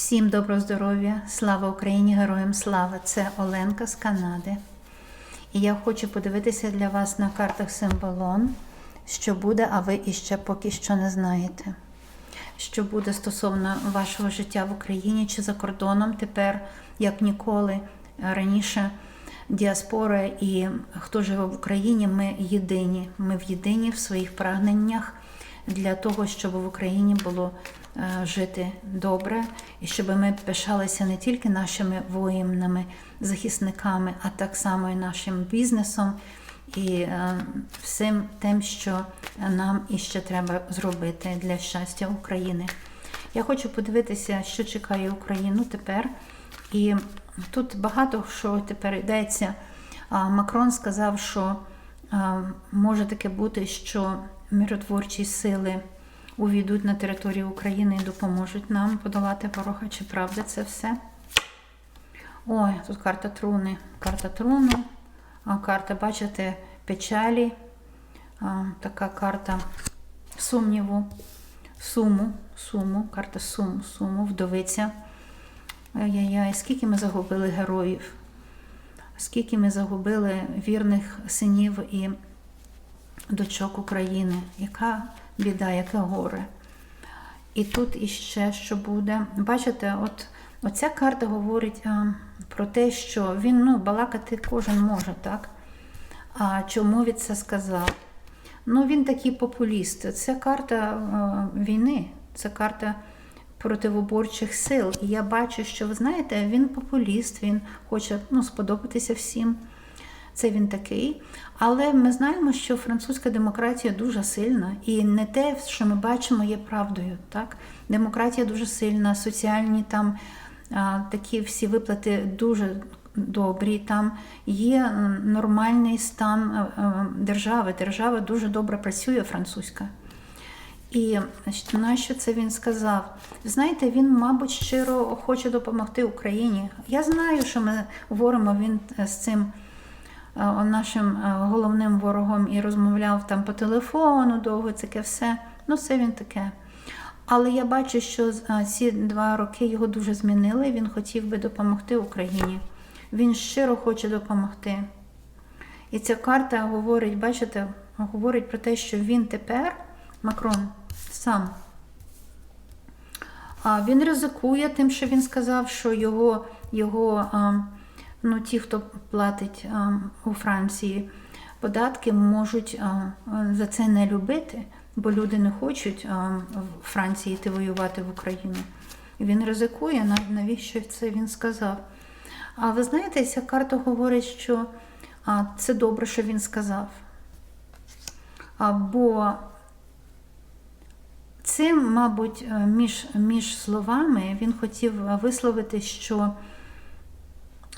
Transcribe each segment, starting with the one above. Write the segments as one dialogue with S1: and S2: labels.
S1: Всім доброго здоров'я, слава Україні, героям слава! Це Оленка з Канади. І я хочу подивитися для вас на картах символон, що буде, а ви іще поки що не знаєте. Що буде стосовно вашого життя в Україні чи за кордоном тепер, як ніколи раніше. Діаспора і хто живе в Україні, ми єдині. Ми в єдині в своїх прагненнях для того, щоб в Україні було жити добре, і щоб ми пишалися не тільки нашими воїнами, захисниками, а так само і нашим бізнесом і е, всім тим, що нам іще треба зробити для щастя України. Я хочу подивитися, що чекає Україну тепер. І тут багато що тепер йдеться. Макрон сказав, що може таке бути, що миротворчі сили увійдуть на територію України і допоможуть нам подолати ворога. Чи правда це все? Ой, тут карта труни. Карта труну, карта, бачите, печалі, така карта сумніву, суму, суму, карта сум, суму, вдовиця. Ай-яй-яй, скільки ми загубили героїв, скільки ми загубили вірних синів і дочок України. Яка біда, яке горе. І тут іще що буде. Бачите, от оця карта говорить а, про те, що він ну, балакати кожен може, так? А чому він це сказав? Ну, він такий популіст. Це карта а, війни, це карта противоборчих сил. І я бачу, що ви знаєте, він популіст, він хоче ну, сподобатися всім. Це він такий. Але ми знаємо, що французька демократія дуже сильна, і не те, що ми бачимо, є правдою. Так? Демократія дуже сильна, соціальні там такі всі виплати дуже добрі. Там є нормальний стан а, а, держави. Держава дуже добре працює, французька. І значить, на що це він сказав? Знаєте, він, мабуть, щиро хоче допомогти Україні. Я знаю, що ми говоримо він з цим е, нашим е, головним ворогом і розмовляв там по телефону довго, таке все. Ну, це він таке. Але я бачу, що е, ці два роки його дуже змінили. Він хотів би допомогти Україні. Він щиро хоче допомогти. І ця карта говорить, бачите, говорить про те, що він тепер, Макрон, сам. Він ризикує тим, що він сказав, що його, його ну, ті, хто платить у Франції податки, можуть за це не любити, бо люди не хочуть в Франції йти воювати в Україну. Він ризикує, навіщо це він сказав. А ви знаєте, ця карта говорить, що це добре, що він сказав. Бо Цим, мабуть, між між словами він хотів висловити, що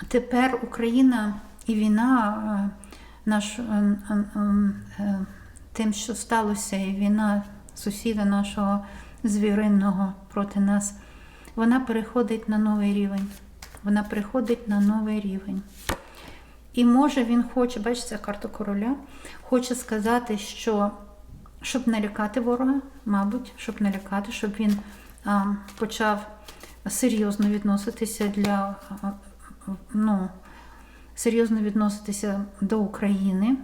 S1: тепер Україна і війна, наш, тим, що сталося, і війна сусіда нашого звіринного проти нас, вона переходить на новий рівень. Вона переходить на новий рівень. І може він хоче, бачите, карта короля, хоче сказати, що щоб налякати ворога, мабуть, щоб налякати, щоб він а, почав серйозно відноситися для ну, серйозно відноситися до України,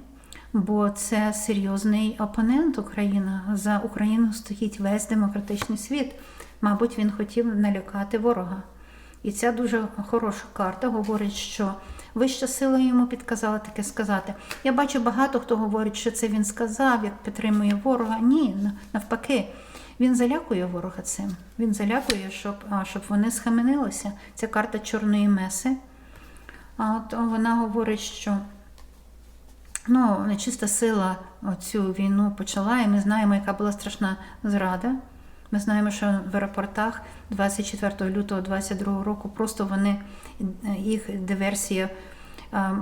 S1: бо це серйозний опонент Україна. За Україну стоїть весь демократичний світ. Мабуть, він хотів налякати ворога. І ця дуже хороша карта говорить, що вища сила йому підказала таке сказати. Я бачу багато хто говорить, що це він сказав, як підтримує ворога. Ні, навпаки, він залякує ворога цим. Він залякує, щоб щоб вони схаменилися. Це карта чорної меси. А от вона говорить, що ну, нечиста сила цю війну почала, і ми знаємо, яка була страшна зрада. Ми знаємо, що в аеропортах 24 лютого 2022 року просто вони їх диверсія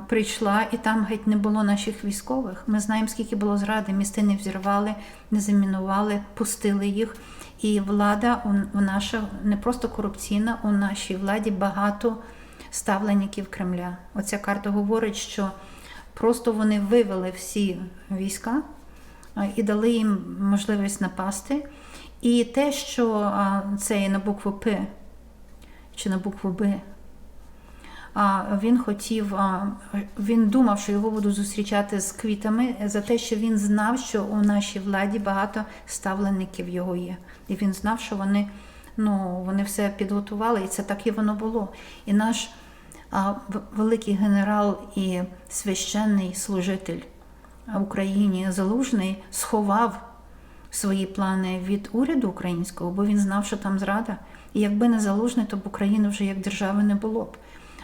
S1: прийшла, і там геть не було наших військових. Ми знаємо, скільки було зради. Місти не взірвали, не замінували, пустили їх. І влада у наша не просто корупційна, у нашій владі багато ставленників Кремля. Оця карта говорить, що просто вони вивели всі війська і дали їм можливість напасти. І те, що це на букву П чи на букву Б. Він хотів, він думав, що його будуть зустрічати з квітами за те, що він знав, що у нашій владі багато ставленників його є. І він знав, що вони, ну, вони все підготували, і це так і воно було. І наш а, великий генерал і священний служитель Україні Залужний сховав свої плани від уряду українського, бо він знав, що там зрада. І якби не залужний, то б України вже як держави не було б.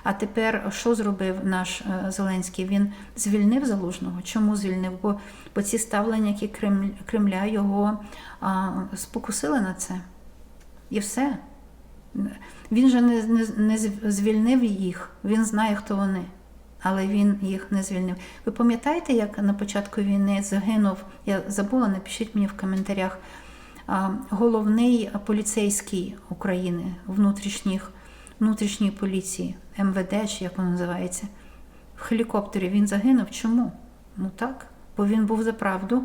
S1: А тепер що зробив наш е, Зеленський? Він звільнив залужного. Чому звільнив? Бо, бо ці ставленники Кремля, Кремля його а, спокусили на це. І все. Він же не, не, не звільнив їх, він знає, хто вони, але він їх не звільнив. Ви пам'ятаєте, як на початку війни загинув? Я забула, напишіть мені в коментарях. Головний поліцейський України внутрішніх, внутрішньої поліції, МВД, чи як воно називається, в хелікоптері він загинув. Чому? Ну так, бо він був за правду,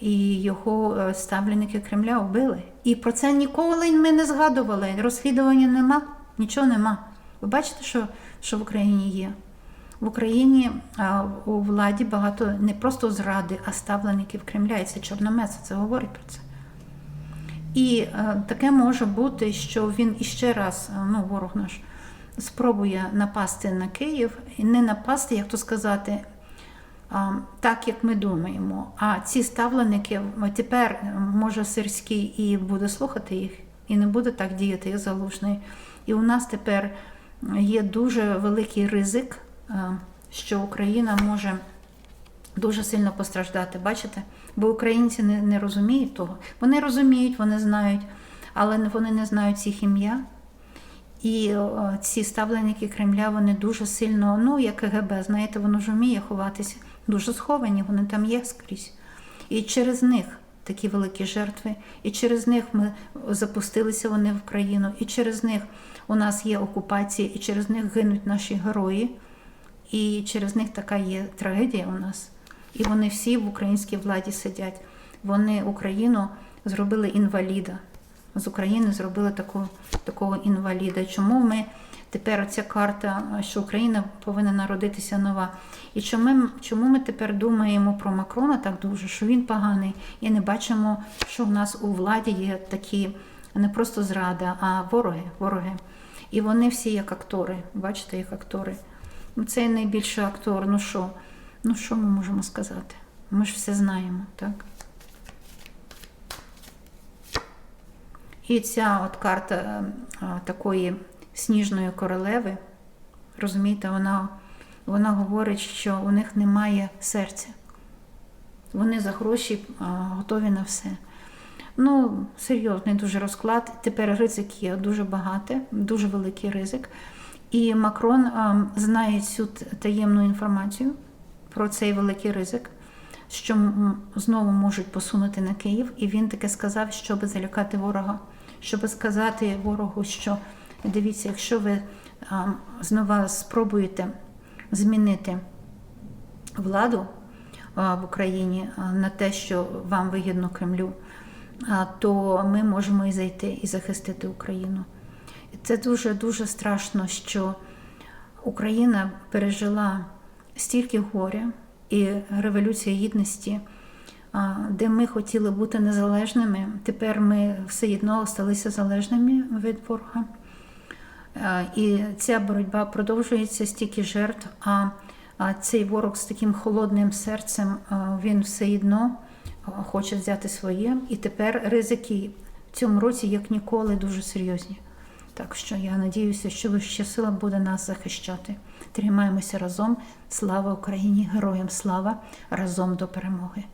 S1: і його е, ставленники Кремля вбили. І про це ніколи ми не згадували. Розслідування нема, нічого нема. Ви бачите, що, що в Україні є? В Україні у владі багато не просто зради, а ставлеників Кремля. І це Чорномець, це говорить про це. І е, таке може бути, що він іще раз, е, ну, ворог наш, спробує напасти на Київ і не напасти, як то сказати, так, як ми думаємо. А ці ставленики тепер може Сирський і буде слухати їх, і не буде так діяти, як залужний. І у нас тепер є дуже великий ризик, що Україна може дуже сильно постраждати. Бачите? Бо українці не, не розуміють того. Вони розуміють, вони знають, але вони не знають їх ім'я. І ці ставленники Кремля вони дуже сильно, ну як КГБ, знаєте, воно ж вміє ховатися, дуже сховані, вони там є скрізь. І через них такі великі жертви, і через них ми запустилися вони в країну, і через них у нас є окупація, і через них гинуть наші герої, і через них така є трагедія у нас. І вони всі в українській владі сидять. Вони Україну зробили інваліда. З України зробили таку, такого інваліда. Чому ми тепер ця карта, що Україна повинна народитися нова? І чому, чому ми тепер думаємо про Макрона так дуже, що він поганий, і не бачимо, що в нас у владі є такі не просто зрада, а вороги. вороги. І вони всі як актори. Бачите, як актори. Ну, Це найбільший актор. Ну що? Ну що ми можемо сказати? Ми ж все знаємо, так? І ця от карта е, а, такої сніжної королеви, розумієте, вона, вона говорить, що у них немає серця. Вони за гроші готові на все. Ну, серйозний дуже розклад. Тепер ризик є дуже багато, дуже великий ризик. І Макрон а, знає цю таємну інформацію про цей великий ризик, що знову можуть посунути на Київ. І він таке сказав, щоб залякати ворога, щоб сказати ворогу, що дивіться, якщо ви знову спробуєте змінити владу в Україні на те, що вам вигідно Кремлю, то ми можемо і зайти і захистити Україну. Це дуже дуже страшно, що Україна пережила стільки горя і революція гідності, де ми хотіли бути незалежними. Тепер ми все одно сталися залежними від ворога. І ця боротьба продовжується стільки жертв. А цей ворог з таким холодним серцем він все одно хоче взяти своє. І тепер ризики в цьому році, як ніколи, дуже серйозні. Так що я надіюся, що вища сила буде нас захищати. Тримаємося разом. Слава Україні! Героям слава! Разом до перемоги!